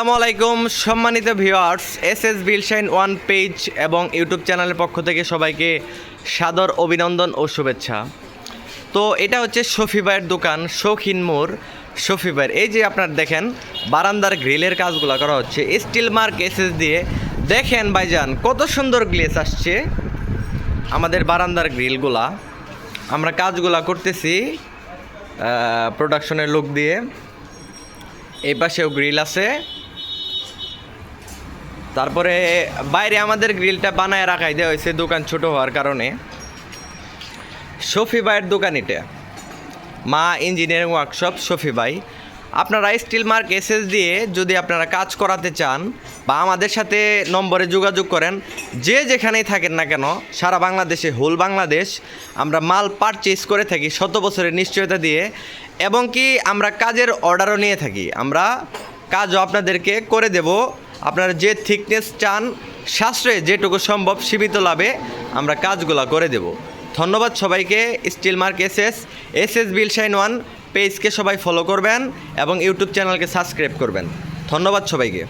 আসসালামু আলাইকুম, সম্মানিত viewers S S Billshine one page এবং ইউটিউব চ্যানেলের পক্ষ থেকে সবাইকে সাদর অভিনন্দন ও শুভেচ্ছা। তো এটা হচ্ছে শফি ভাইয়ের দোকান, শৌখিন মোড়, শফি ভাইয়ের। এই যে আপনার দেখেন, বারান্দার গ্রিলের কাজগুলো করা হচ্ছে, স্টিল মার্ক এস এস দিয়ে। দেখেন ভাইজান, কত সুন্দর গ্লেস আসছে আমাদের বারান্দার গ্রিলগুলা। আমরা কাজগুলা করতেছি প্রোডাকশনের লোক দিয়ে। এই পাশেও গ্রিল আছে। তারপরে বাইরে আমাদের গ্রিলটা বানায় রাখাই দেওয়া হয়েছে, দোকান ছোট হওয়ার কারণে। শফি ভাইয়ের দোকান এটা মা ইঞ্জিনিয়ারিং ওয়ার্কশপ, শফি ভাই। আপনারা স্টিল মার্ক এসএস দিয়ে যদি আপনারা কাজ করাতে চান বা আমাদের সাথে নম্বরে যোগাযোগ করেন, যে যেখানেই থাকেন না কেন, সারা বাংলাদেশে হোল বাংলাদেশ, আমরা মাল পারচেস করে থাকি শত বছরের নিশ্চয়তা দিয়ে এবং কি আমরা কাজের অর্ডারও নিয়ে থাকি। আমরা কাজও আপনাদেরকে করে দেব। আপনারা যে থিকনেস চান, সাশ্রয়ে যেটুকু সম্ভব সীমিত লাভে আমরা কাজগুলো করে দেব। ধন্যবাদ সবাইকে। Steel mark S S S S bill shine one পেজকে সবাই ফলো করবেন এবং ইউটিউব চ্যানেলকে সাবস্ক্রাইব করবেন। ধন্যবাদ সবাইকে।